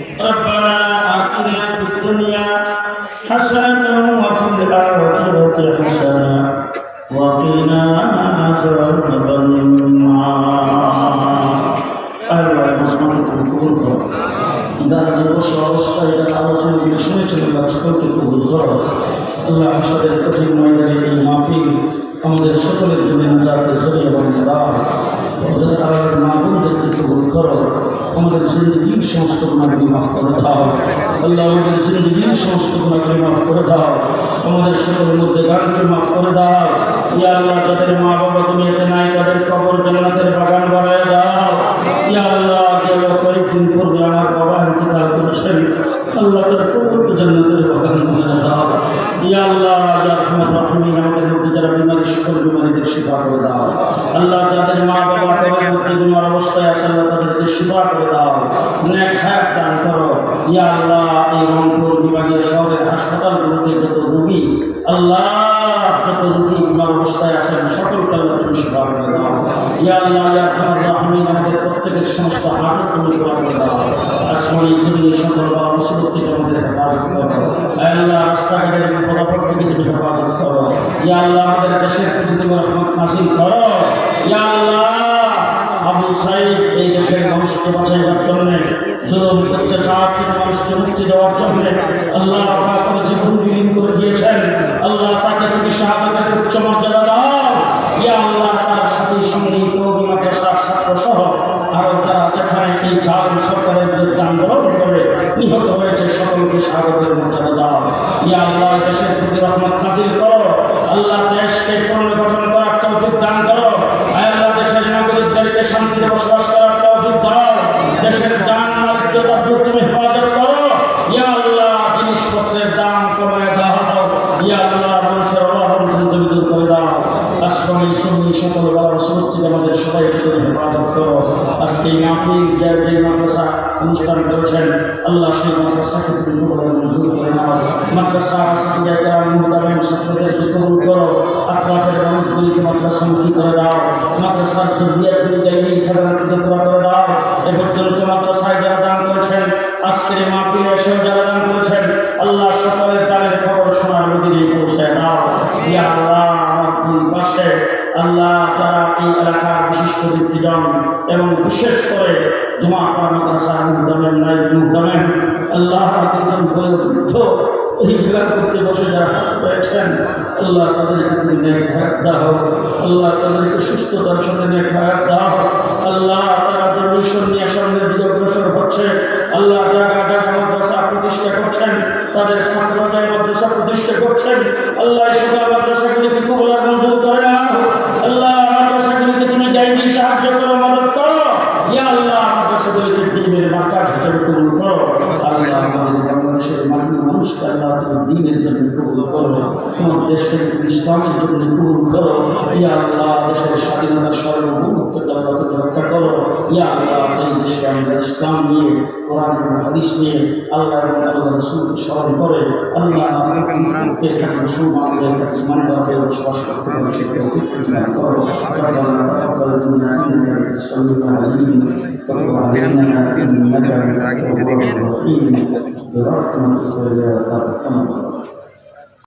ربنا آتنا في الدنيا حسنة وفي الآخرة حسنة وقنا عذاب النار أربعة بسمتك الكبرى بعد الوصول أصلا إلى العوض من شنة من أشكرك الكبرى اللهم صل على الكريم وإلى الإمام আমাদের জিন্দগির সমস্ত করে দাও। আল্লাহ আমাদের গুণাগুলি মাফ করে দাও। আমাদের সকলের মধ্যে গানকে মাফ করে দাও। ইয়া যাদের মা বাবা তুমি এতে নাই, তাদের কবর জানাতের বাগান বাড়ায় দাও। ইয়া আল্লাহ কয়েকদিন পূর্বে আমার বাবা ইন্তিকাল করেছেন আল্লাহ তার কবর জান্নাতের আল্লাহ রহমান রহিমিন আমাদের মধ্যে যারা বিমারি সকল বিমারিদের সেবা করে সকলকে প্রত্যেকের সমস্ত হাজত তুমি পুরা করে দাও। আসমানি জমিনে সকল বা মুসিবত থেকে আমাদের হেফাজত করো। আল্লাহ, রাস্তাঘাটের ফলাফল থেকে তুমি হেফাজত মানুষকে মুক্তি দেওয়ার জন্য আল্লাহ মর্যাদা দাও ইয়া আল্লাহ দেশের প্রতি রহমত নাজিল করো আল্লাহ দেশকে পুনর্গঠন করার তৌফিক দান করো আয় আল্লাহ দেশের নাগরিকদেরকে শান্তিতে বসবাস করার তৌফিক দাও দেশের দান মর্যাদা তুমি হেফাজত করো ইয়া আল্লাহ জিনিসপত্রের দাম কমায় দাও ইয়া আল্লাহ মানুষের অভাব অনটন দূর করে দাও আশ্রমী সুন্নি বড় সুরক্ষিত আমাদের সবাইকে তুমি হেফাজত করো আজকে মাহফিল যে যে মাদ্রাসা অনুষ্ঠান করেছেন আল্লাহ সেই মাদ্রাসাকে তুমি কবুল মঞ্জুর করে নাও মাদ্রাসা সাথে ছাত্রদেরকে কবুল করো আত্মাফের মানুষগুলিকে মাদ্রাসামুখী করে দাও মাদ্রাসার জরুরিয়াতগুলিকে এই খেলাগুলিকে পুরা করে দাও এ পর্যন্ত মাদ্রাসায় যারা দান করেছেন আজকের মাহফিলে এসেও যারা দান করেছেন আল্লাহ সকলের দানের খবর শোনার নদীরে পৌঁছে দাও ইয়া আল্লাহ আমার দুই পাশে আল্লাহ যারা এই এলাকার বিশিষ্ট ব্যক্তিজন এবং বিশেষ করে জমা মাদ্রাসা নাই মুহদামেন আল্লাহ করতে বসে আল্লাহ তাদেরকে তুমি নেক হায়াত দাও, আল্লাহ তারা মিশন নিয়ে সামনের দিকে অগ্রসর হচ্ছে মাদ্রাসাগুলিকে দিনের মার্কাজ হিসেবে কবুল করো আল্লাহ আমাদের বাংলাদেশের মাটি মানুষকে আল্লাহ তুমি দিনের জন্য কবুল করো তোমার দেশকে তুমি ইসলামের জন্য কবুল করো ইয়া আল্লাহ দেশের স্বাধীনতা সার্বভৌমত্বকে আল্লাহ তুমি রক্ষা করো ইয়া আল্লাহ এই দেশে আমরা ইসলাম নিয়ে কোরআন এবং হাদিস নিয়ে আল্লাহ এবং আল্লাহ রসুলকে স্মরণ করে আল্লাহ আমাদের এখানে মুসলমানদের এখানে ইমানদারদের বসবাস করতে পারে সেটা অভিজ্ঞতা করো ربنا تقبل منا انك انت السميع العليم وتب علينا انك انت